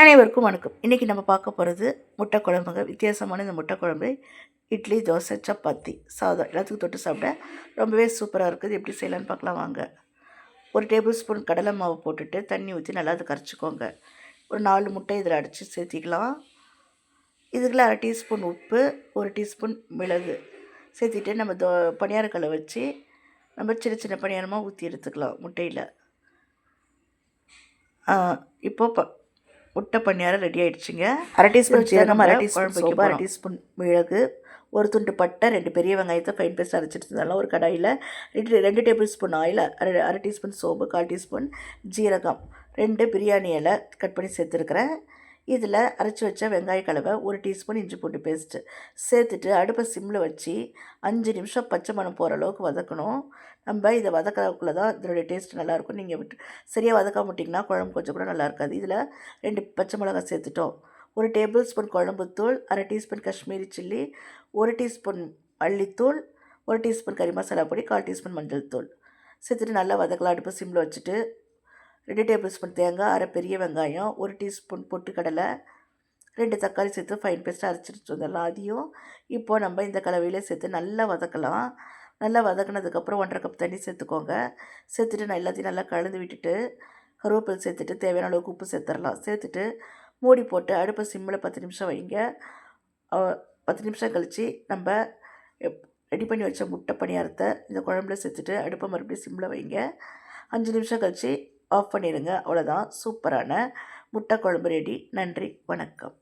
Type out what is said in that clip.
அனைவருக்கும் வணக்கம். இன்றைக்கி நம்ம பார்க்க போகிறது முட்டை குழம்புங்க வித்தியாசமான இந்த முட்டை குழம்பு இட்லி தோசை சப்பாத்தி சாதம். எல்லாத்துக்கும் தொட்டு சாப்பிட ரொம்பவே சூப்பராக இருக்குது. எப்படி செய்யலான்னு பார்க்கலாம் வாங்க. ஒரு டேபிள் ஸ்பூன் கடலை மாவு போட்டுட்டு தண்ணி ஊற்றி நல்லா அதை கரைச்சிக்கோங்க. ஒரு நாலு முட்டை இதில் அடித்து சேர்த்திக்கலாம். இதுக்குள்ள அரை டீஸ்பூன் உப்பு ஒரு டீஸ்பூன் மிளகு சேர்த்திட்டு நம்ம தோ பணியாரக்கல்லை வச்சு நம்ம சின்ன சின்ன பணியாரமாக ஊற்றி எடுத்துக்கலாம் முட்டையில். இப்போ ப முட்டை பணியாரம் ரெடி ஆயிடுச்சுங்க. அரை டீஸ்பூன் சீரகம் அரை டீஸ்பூன் சோம்பு அரை டீஸ்பூன் மிளகு ஒரு துண்டு பட்டை ரெண்டு பெரிய வெங்காயத்தை ஃபைன் பேஸ்ட் அரைச்சிட்டு இருந்தாலும் ஒரு கடாயில் ரெண்டு ரெண்டு டேபிள் ஸ்பூன் ஆயில் அரை அரை டீஸ்பூன் சோம்பு கால் டீஸ்பூன் ஜீரகம் ரெண்டு பிரியாணி இலை கட் பண்ணி சேர்த்துருக்குறேன். இதில் அரைச்சி வச்ச வெங்காய கலவை ஒரு டீஸ்பூன் இஞ்சி பூண்டு பேஸ்ட்டு சேர்த்துட்டு அடுப்பை சிம்மில் வச்சு அஞ்சு நிமிஷம் பச்சை மணம் போகிற அளவுக்கு வதக்கணும். நம்ம இதை வதக்கிறதுக்குள்ளே தான் இதனுடைய டேஸ்ட் நல்லாயிருக்கும். நீங்கள் விட்டு சரியாக வதக்க மாட்டிங்கன்னா குழம்பு கொஞ்சம் கூட நல்லா இருக்காது. இதில் ரெண்டு பச்சை மிளகாய் சேர்த்துட்டோம். ஒரு டேபிள் ஸ்பூன் குழம்புத்தூள் அரை டீஸ்பூன் காஷ்மீரி சில்லி ஒரு டீஸ்பூன் மல்லித்தூள் ஒரு டீஸ்பூன் கறி மசாலா பொடி கால் டீஸ்பூன் மஞ்சள் தூள். சேர்த்துட்டு நல்லா வதக்கலாம். அடுப்பு சிம்மில் வச்சுட்டு ரெண்டு டேபிள் ஸ்பூன் தேங்காய் அரை பெரிய வெங்காயம் ஒரு டீஸ்பூன் பொட்டுக்கடலை ரெண்டு தக்காளி சேர்த்து ஃபைன் பேஸ்ட்டாக அரைச்சிட்டு வந்துடலாம். அதையும் இப்போது நம்ம இந்த கலவையில் சேர்த்து நல்லா வதக்கலாம். நல்லா வதக்கினதுக்கப்புறம் ஒன்றரை கப் தண்ணி சேர்த்துக்கோங்க. சேர்த்துட்டு நான் எல்லாத்தையும் நல்லா கலந்து விட்டுட்டு கருவேப்பிலை சேர்த்துட்டு தேவையான அளவுக்கு உப்பு சேர்த்துடலாம். சேர்த்துட்டு மூடி போட்டு அடுப்பை சிம்மில் பத்து நிமிஷம் வைங்க. பத்து நிமிஷம் கழித்து நம்ம ரெடி பண்ணி வச்ச முட்டை பணியாரத்தை இந்த குழம்புல சேர்த்துட்டு அடுப்பை மறுபடியும் சிம்மில் வைங்க. அஞ்சு நிமிஷம் கழித்து ஆஃப் பண்ணிடுங்க. அவ்வளோதான் சூப்பரான முட்டை குழம்பு ரெடி நன்றி. வணக்கம்.